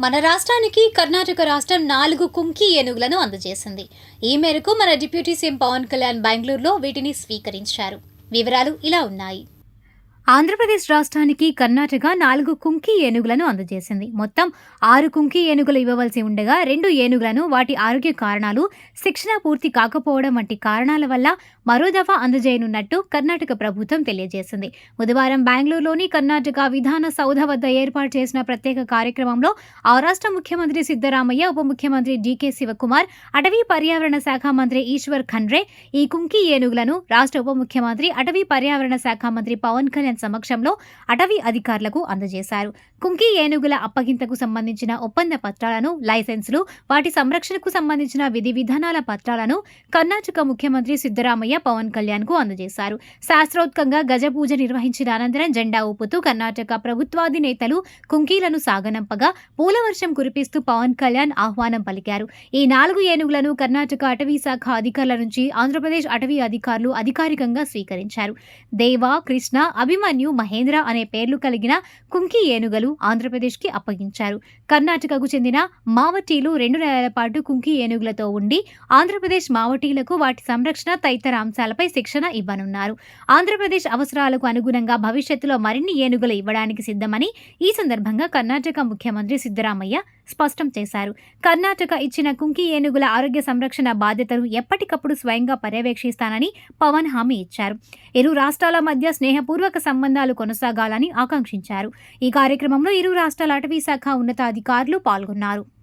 మన రాష్ట్రానికి కర్ణాటక రాష్ట్రం నాలుగు కుంకి ఏనుగులను అందజేసింది. ఈ మేరకు మన డిప్యూటీ సీఎం పవన్ కళ్యాణ్ బెంగళూరులో వీటిని స్వీకరించారు. వివరాలు ఇలా ఉన్నాయి. ఆంధ్రప్రదేశ్ రాష్ట్రానికి కర్ణాటక నాలుగు కుంకి ఏనుగులను అందజేసింది. మొత్తం ఆరు కుంకి ఏనుగులు ఇవ్వవలసి ఉండగా రెండు ఏనుగులను వాటి ఆరోగ్య కారణాలు శిక్షణ పూర్తి కాకపోవడం వంటి కారణాల వల్ల మరో దఫా అందజేయనున్నట్టు కర్ణాటక ప్రభుత్వం తెలియజేసింది. బుధవారం బెంగళూరులోని కర్ణాటక విధాన సౌధ వద్ద ఏర్పాటు చేసిన ప్రత్యేక కార్యక్రమంలో ఆ రాష్ట్ర ముఖ్యమంత్రి సిద్దరామయ్య ఉప ముఖ్యమంత్రి డీకే శివకుమార్ అటవీ పర్యావరణ శాఖ మంత్రి ఈశ్వర్ ఖండ్రే ఈ కుంకి ఏనుగులను రాష్ట్ర ఉప ముఖ్యమంత్రి అటవీ పర్యావరణ శాఖ మంత్రి పవన్ కళ్యాణ్ సమక్షంలో అటవీ అధికారులకు అందజేశారు. కుంకి ఏనుగుల అప్పగింతకు సంబంధించిన ఒప్పంద పత్రాలను లైసెన్సులు వాటి సంరక్షణకు సంబంధించిన విధి విధానాల పత్రాలను కర్ణాటక ముఖ్యమంత్రి సిద్దరామయ్య పవన్ కళ్యాణ్కు అందజేశారు. శాస్త్రోత్కంగా గజ పూజ నిర్వహించిన అనంతరం జెండా ఊపుతూ కర్ణాటక ప్రభుత్వాధినేతలు కుంకీలను సాగనంపగా పూలవర్షం కురిపిస్తూ పవన్ కళ్యాణ్ ఆహ్వానం పలికారు. ఈ నాలుగు ఏనుగులను కర్ణాటక అటవీ శాఖ అధికారుల నుంచి ఆంధ్రప్రదేశ్ అటవీ అధికారులు అధికారికంగా స్వీకరించారు. దేవా కృష్ణ అభిమన్యు మహేంద్ర అనే పేర్లు కలిగిన కుంకి ఏనుగలు ఆంధ్రప్రదేశ్కి అప్పగించారు. కర్ణాటకకు చెందిన మావటీలు రెండు నెలల పాటు కుంకి ఏనుగులతో ఉండి ఆంధ్రప్రదేశ్ మావటీలకు వాటి సంరక్షణ తదితర అంశాలపై శిక్షణ ఇవ్వనున్నారు. ఆంధ్రప్రదేశ్ అవసరాలకు అనుగుణంగా భవిష్యత్తులో మరిన్ని ఏనుగులు ఇవ్వడానికి సిద్ధమని ఈ సందర్భంగా కర్ణాటక ముఖ్యమంత్రి సిద్దరామయ్య స్పష్టం చేశారు. కర్ణాటక ఇచ్చిన కుంకి ఏనుగుల ఆరోగ్య సంరక్షణ బాధ్యతను ఎప్పటికప్పుడు స్వయంగా పర్యవేక్షిస్తానని పవన్ హామీ ఇచ్చారు. ఇరు రాష్ట్రాల మధ్య స్నేహపూర్వక సంబంధాలు కొనసాగాలని ఆకాంక్షించారు. ఈ కార్యక్రమంలో ఇరు రాష్ట్రాల అటవీ శాఖ ఉన్నతాధికారులు పాల్గొన్నారు.